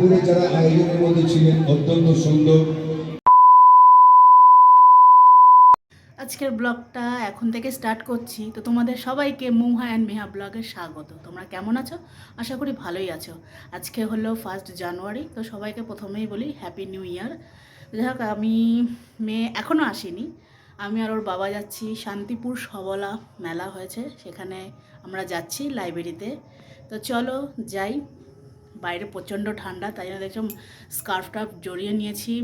শান্তিপুরে যারা আয়োজনের মধ্যে ছিলেন, অত্যন্ত সুন্দর। আজকের ব্লগটা এখন থেকে স্টার্ট করছি। তো তোমাদের সবাইকে মুহা অ্যান্ড মেহা ব্লগে স্বাগত। তোমরা কেমন আছো? আশা করি ভালোই আছো। আজকে হলো ফার্স্ট জানুয়ারি তো সবাইকে প্রথমেই বলি হ্যাপি নিউ ইয়ার যাই হোক আমি মেয়ে এখনও আসিনি। আমি আর ওর বাবা যাচ্ছি শান্তিপুর সবলা মেলা হয়েছে। সেখানে আমরা যাচ্ছি লাইব্রেরিতে তো চলো যাই বাইরে প্রচণ্ড ঠান্ডা, তাই জন্য দেখছ স্কার্ফ টার্ফ জড়িয়ে নিয়েছি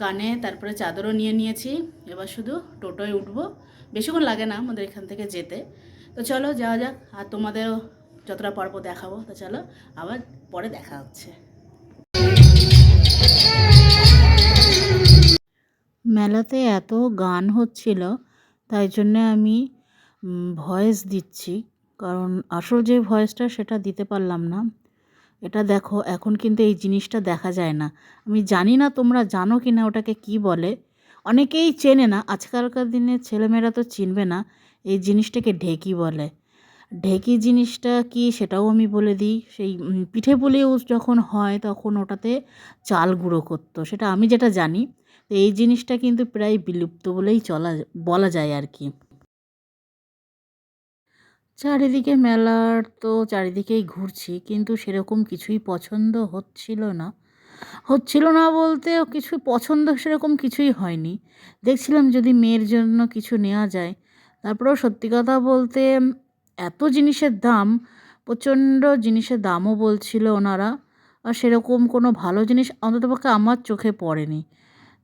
কানে, তারপরে চাদরও নিয়ে নিয়েছি। এবার শুধু টোটোয় উঠবো। বেশিক্ষণ লাগে না আমাদের এখান থেকে যেতে। তো চলো যাওয়া যাক, আর তোমাদেরও যতটা পারব দেখাবো। তো চলো, আবার পরে দেখা হচ্ছে। মেলাতে এত গান হচ্ছিল, তাই জন্য আমি ভয়েস দিচ্ছি। কারণ আসল যে ভয়েসটা সেটা দিতে পারলাম না। এটা দেখো, এখন কিন্তু এই জিনিসটা দেখা যায় না। আমি জানি না তোমরা জানো কি না ওটাকে কি বলে। অনেকেই চেনে না, আজকালকার দিনে ছেলেমেয়েরা তো চিনবে না এই জিনিসটাকে ঢেকি বলে। ঢেকি জিনিসটা কি সেটাও আমি বলে দিই। সেই পিঠে পুলিও যখন হয় তখন ওটাতে চাল গুঁড়ো করতো, সেটা আমি যেটা জানি। তো এই জিনিসটা কিন্তু প্রায় বিলুপ্ত বলেই চলা, বলা যায় আর কি। চারিদিকে মেলার তো চারিদিকেই ঘুরছি, কিন্তু সেরকম কিছুই পছন্দ হচ্ছিল না। হচ্ছিল না বলতে কিছু পছন্দ সেরকম কিছুই হয়নি। দেখছিলাম যদি মেয়ের জন্য কিছু নেওয়া যায়। তারপরেও সত্যি কথা বলতে এত জিনিসের দাম, প্রচণ্ড জিনিসের দামও বলছিল ওনারা, আর সেরকম কোনো ভালো জিনিস অন্ততপক্ষে আমার চোখে পড়েনি।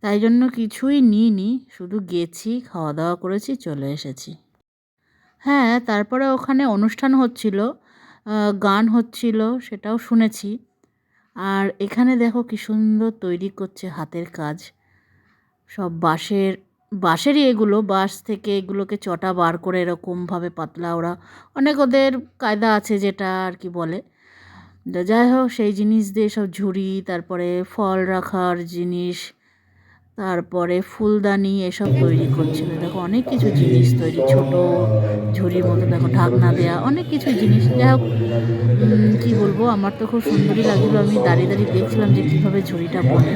তাই জন্য কিছুই নিইনি, শুধু গেছি খাওয়া দাওয়া করেছি, চলে এসেছি। হ্যাঁ তারপরে ওখানে অনুষ্ঠান হচ্ছিল গান হচ্ছিল, সেটাও শুনেছি। আর এখানে দেখো কি সুন্দর তৈরি করছে হাতের কাজ। সব বাঁশের, বাঁশেরই এগুলো, বাঁশ থেকে এগুলোকে চটা বার করে এরকমভাবে পাতলা ওরা, অনেক ওদের কায়দা আছে যেটা আর কি বলে। যাই হোক, সেই জিনিস দিয়ে সব ঝুড়ি, তারপরে ফল রাখার জিনিস তারপরে ফুলদানি এসব তৈরি করছিল। দেখো, অনেক কিছু জিনিস তৈরি, ছোট ঝুড়ির মতো, দেখো, ঢাকনা দেয়া, অনেক কিছু জিনিস। যাই হোক বলব, আমার তো খুব সুন্দরই লাগছিল আমি দাঁড়িয়ে দাঁড়িয়ে দেখছিলাম যে কীভাবে ঝুড়িটা তারা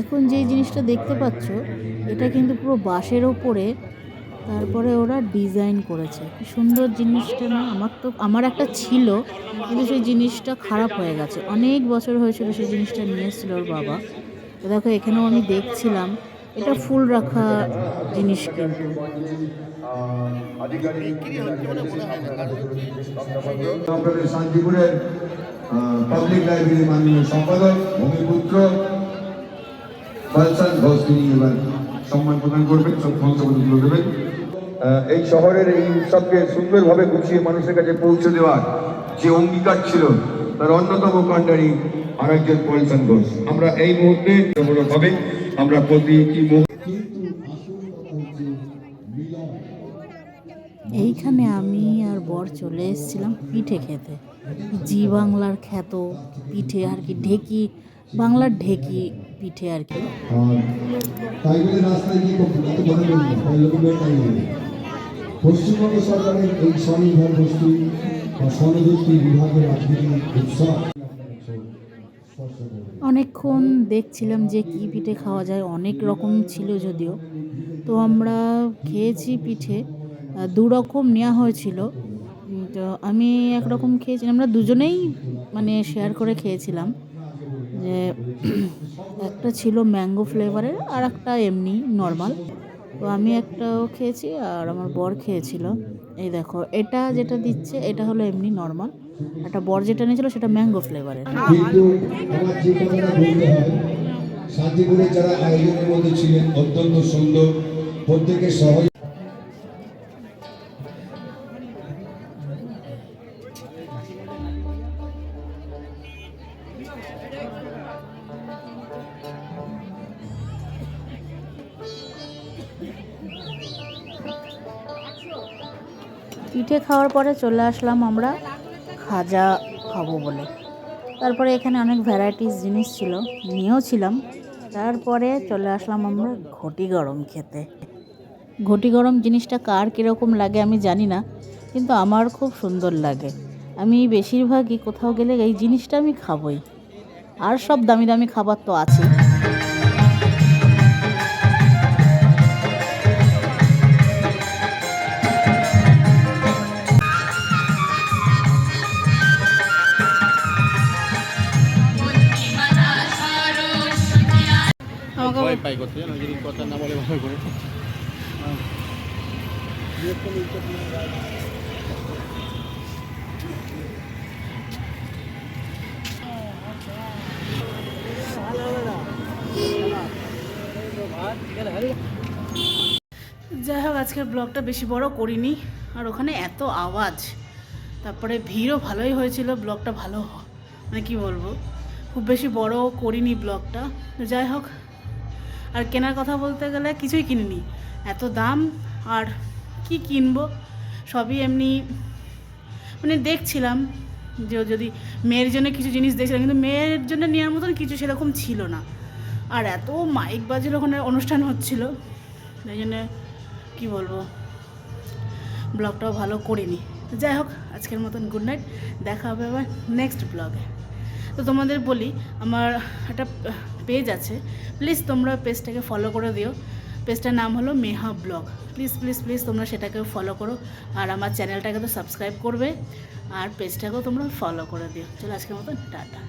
এখানে যেই জিনিসটা দেখতে পাচ্ছ, এটা কিন্তু পুরো বাঁশের ওপরে তারপরে ওরা ডিজাইন করেছে। সুন্দর জিনিসটা না, আমার তো, আমার একটা ছিল, কিন্তু সেই জিনিসটা খারাপ হয়ে গেছে। অনেক বছর হয়েছিল সেই জিনিসটা নিয়ে এসেছিল ওর বাবা। দেখো, এখানেও আমি দেখছিলাম, এটা ফুল রাখা জিনিস কিন্তু। পাবলিক লাইব্রেরি মাননীয় সম্পাদক, ভূমিপুত্র ঘোষ, তিনি এবার সম্মান প্রদান করবেন সব মন্তব্যগুলো দেবেন। এই শহরের এই উৎসবকে সুন্দরভাবে গুছিয়ে মানুষের কাছে পৌঁছে দেওয়ার যে অঙ্গীকার ছিল তার অন্যতম কাণ্ডারি আরেকজন পরিচান ঘোষ। আমরা এই মুহূর্তে হবে আমরা প্রতিটি মুহূর্তে মিলন এইখানে আমি আর বর চলে এসেছিলাম পিঠে খেতে। জি বাংলার খ্যাত পিঠে আর কি ঢেকি বাংলার ঢেকি পিঠে আর কি। পশ্চিমবঙ্গ সরকারের এই স্বনির্ভর গোষ্ঠী বা স্বনিযুক্তি বিভাগের রাজনীতি উৎসব। অনেকক্ষণ দেখছিলাম যে কি পিঠে খাওয়া যায়, অনেক রকম ছিল যদিও। তো আমরা খেয়েছি পিঠে দু রকম নেওয়া হয়েছিল। তো আমি একরকম খেয়েছি আমরা দুজনেই মানে শেয়ার করে খেয়েছিলাম যে একটা ছিল ম্যাঙ্গো ফ্লেভারের আর একটা এমনি নর্মাল তো আমি একটাও খেয়েছি আর আমার বর খেয়েছিল। এই দেখো, এটা যেটা দিচ্ছে, এটা হলো এমনি নর্মাল একটা বর যেটা নিয়েছিল সেটা ম্যাঙ্গো ফ্লেভারের প্রত্যেকের সহজ পিঠে খাওয়ার পরে চলে আসলাম আমরা খাজা খাব বলে। তারপরে এখানে অনেক ভ্যারাইটিস জিনিস ছিল, নিয়েও ছিলাম। তারপরে চলে আসলাম আমরা ঘটি গরম খেতে। ঘটি গরম জিনিসটা কার কীরকম লাগে আমি জানি না, কিন্তু আমার খুব সুন্দর লাগে। আমি বেশিরভাগই কোথাও গেলে এই জিনিসটা আমি খাবই। আর সব দামি দামি খাবার তো আছে ভয় পাই করতে জানো, যদি কথা না বলে ভালো করে। যাই হোক, আজকের ব্লগটা বেশি বড় করিনি। আর ওখানে এত আওয়াজ। তারপরে ভিড়ও ভালোই হয়েছিল ব্লগটা ভালো মানে কি বলব? খুব বেশি বড় করিনি ব্লগটা যাই হোক আর কেনার কথা বলতে গেলে কিছুই কিনিনি। এত দাম আর কি কিনবো? সবই এমনি মানে দেখছিলাম যে যদি মেয়ের জন্য কিছু জিনিস দেখছিলাম, কিন্তু মেয়ের জন্য নেওয়ার মতন কিছু সেরকম ছিল না। আর এত মাইক বাজের ওখানে অনুষ্ঠান হচ্ছিল এই জন্য কী বলব? ব্লগটাও ভালো করিনি। যাই হোক, আজকের মতন গুড নাইট দেখা হবে আবার নেক্সট ব্লগে তো তোমাদের বলি, আমার একটা পেজ আছে। প্লিজ তোমরা পেজটাকে ফলো করে দিও। পেজটার নাম হলো Meha blog. Please please please তোমরা সেটাকে ফলো করো। আর আমার চ্যানেলটাকে তো সাবস্ক্রাইব করবে। আর পেজটাকেও তোমরা ফলো করে দিও। চলো আজকের মতন, টাটা।